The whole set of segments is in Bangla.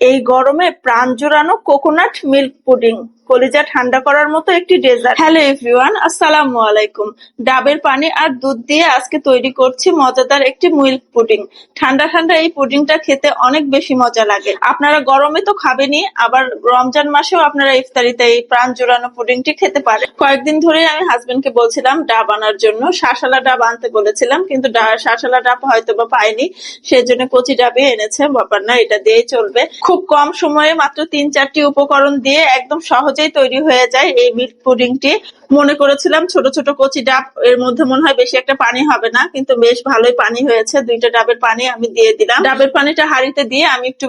এই গরমে প্রাণ জোড়ানো কোকোনাট মিল্ক পুডিং কলিজা ঠান্ডা করার মতো একটি ডেজার্ট হ্যালো এভরিওয়ান আসসালামু আলাইকুম। ডাবের পানি আর দুধ দিয়ে আজকে তৈরি করছি মজাদার একটি মিল্ক পুডিং ঠান্ডা ঠান্ডা এই পুডিংটা খেতে অনেক বেশি মজা লাগে। আপনারা গরমে তো খাবেনই, আবার রমজান মাসেও আপনারা ইফতারিতে এই প্রাণ জোড়ানো পুডিংটি খেতে পারেন। কয়েকদিন ধরে আমি হাজবেন্ডকে বলছিলাম, ডাব আনার জন্য। শাঁসালা ডাব আনতে বলেছিলাম, কিন্তু শাঁসালা ডাব হয়তো বা পাইনি সেই জন্য কচি ডাবে এনেছে। ব্যাপার না, এটা দিয়েই চলবে। খুব কম সময়ে মাত্র তিন চারটি উপকরণ দিয়ে একদম সহজেই তৈরি হয়ে যায় এই মিল্ক পুডিংটি। মনে করেছিলাম ছোট ছোট কচি ডাব, এর মধ্যে মনে হয় বেশি একটা পানি হবে না, কিন্তু বেশ ভালোই পানি হয়েছে। দুইটা ডাবের পানি আমি দিয়ে দিলাম। ডাবের পানিটা হাঁড়িতে দিয়ে আমি একটু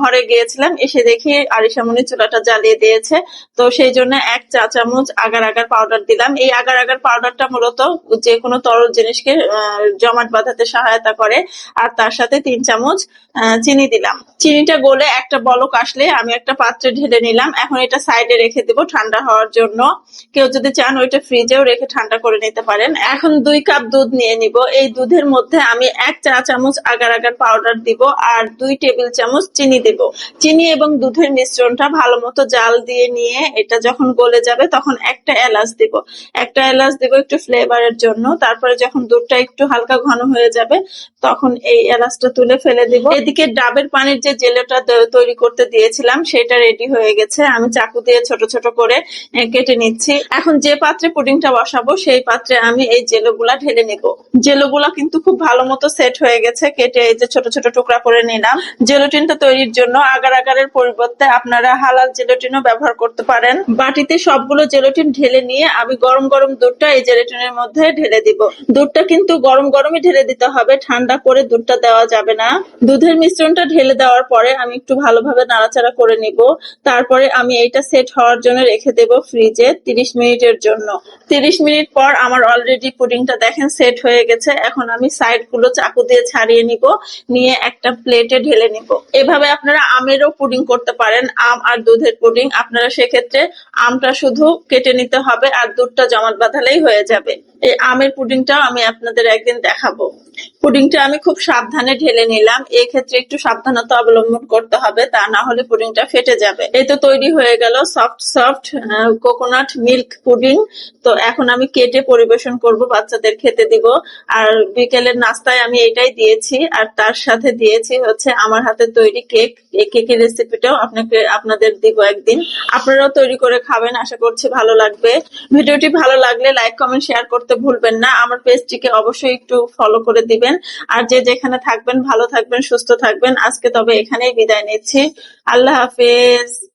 ঘরে গিয়েছিলাম, এসে দেখি আরিসামণি চুলাটা জ্বালিয়ে দিয়েছে। তো সেই জন্য এক চা চামচ আগার আগার পাউডার দিলাম। এই আগার আগার পাউডারটা মূলত যে কোনো তরল জিনিসকে জমাট বাঁধাতে সহায়তা করে। আর তার সাথে তিন চামচ চিনি দিলাম। চিনিটা গলে একটা বলক আসলে আমি একটা পাত্রে ঢেলে নিলাম। এখন এটা সাইডে রেখে দেবো ঠান্ডা হওয়ার জন্য। কেউ যদি চান ওইটা ফ্রিজেও রেখে ঠান্ডা করে নিতে পারেন। এখন দুই কাপ দুধ নিয়ে নিব। এই দুধের মধ্যে আমি এক চা চামচ আগার আগার পাউডার দিব আর দুই টেবিল চামচ চিনি দিব। চিনি এবং দুধের মিশ্রণটা ভালো মতো জাল দিয়ে নিয়ে এটা যখন গলে যাবে তখন একটা এলাচ দিব। একটা এলাচ দিব একটু ফ্লেভারের জন্য। তারপরে যখন দুধটা একটু হালকা ঘন হয়ে যাবে তখন এই এলাচটা তুলে ফেলে দিব। এদিকে ডাবের পানির যে জেলেটা তৈরি করতে দিয়েছিলাম সেটা রেডি হয়ে গেছে। আমি চাকু দিয়ে ছোট ছোট করে কেটে নিচ্ছি। এখন যে পাত্রে পুডিংটা বসাবো, সেই পাত্রে আমি এই জেলোগুলা ঢেলে নিব। জেলোগুলা কিন্তু খুব ভালো মতো সেট হয়ে গেছে, কেটে এই যে ছোট ছোট টুকরা করে নিলাম। জেলোটিনটা তৈরির জন্য আগার আগারের পরিবর্তে আপনারা হালাল জেলোটিনও ব্যবহার করতে পারেন। বাটিতে সবগুলো জেলোটিন ঢেলে নিয়ে আমি গরম গরম দুধটা এই জেলোটিনের মধ্যে ঢেলে দিব। দুধটা কিন্তু গরম গরমই ঢেলে দিতে হবে, ঠান্ডা করে দুধটা দেওয়া যাবে না। দুধের মিশ্রণটা ঢেলে দেওয়ার পরে আমি একটু ভালোভাবে নাড়াচাড়া করে নিব। তারপরে আমি এইটা সেট হওয়ার জন্য রেখে দেব ফ্রিজে তিরিশ মিনিটের জন্য। তিরিশ মিনিট পর আমার অলরেডি পুডিংটা দেখেন সেট হয়ে গেছে। এখন আমি সাইডগুলো চাকু দিয়ে ছাড়িয়ে নিব, নিয়ে একটা প্লেটে ঢেলে নিব। এভাবে আপনারা আমেরও পুডিং করতে পারেন, আম আর দুধের পুডিং আপনারা সেক্ষেত্রে আমটা শুধু কেটে নিতে হবে আর দুধটা জমাট বাঁধালেই হয়ে যাবে। এই আমের পুডিংটাও আমি আপনাদের একদিন দেখাবো। পুডিংটা আমি খুব সাবধানে ঢেলে নিলাম। এই ক্ষেত্রে একটু সাবধানতা অবলম্বন করতে হবে, তা না হলে পুডিংটা ফেটে যাবে। এই তো তৈরি হয়ে গেল soft soft coconut milk pudding তো এখন আমি কেটে পরিবেশন করব, বাচ্চাদের খেতে দিব। আর বিকেলের নাস্তায় আমি এটাই দিয়েছি, আর তার সাথে দিয়েছি হচ্ছে আমার হাতে তৈরি কেক। এই কেকের রেসিপিটাও আপনাকে, আপনাদের দিব একদিন। আপনারাও তৈরি করে খাবেন, আশা করছি ভালো লাগবে। ভিডিওটি ভালো লাগলে লাইক কমেন্ট শেয়ার করতে ভুলবেন না। আমার পেজটিকে অবশ্যই একটু ফলো করে দিবেন। আর যে যেখানে থাকবেন, ভালো থাকবেন, সুস্থ থাকবেন। আজকে তবে এখানেই বিদায় নিচ্ছি। আল্লাহ হাফেজ।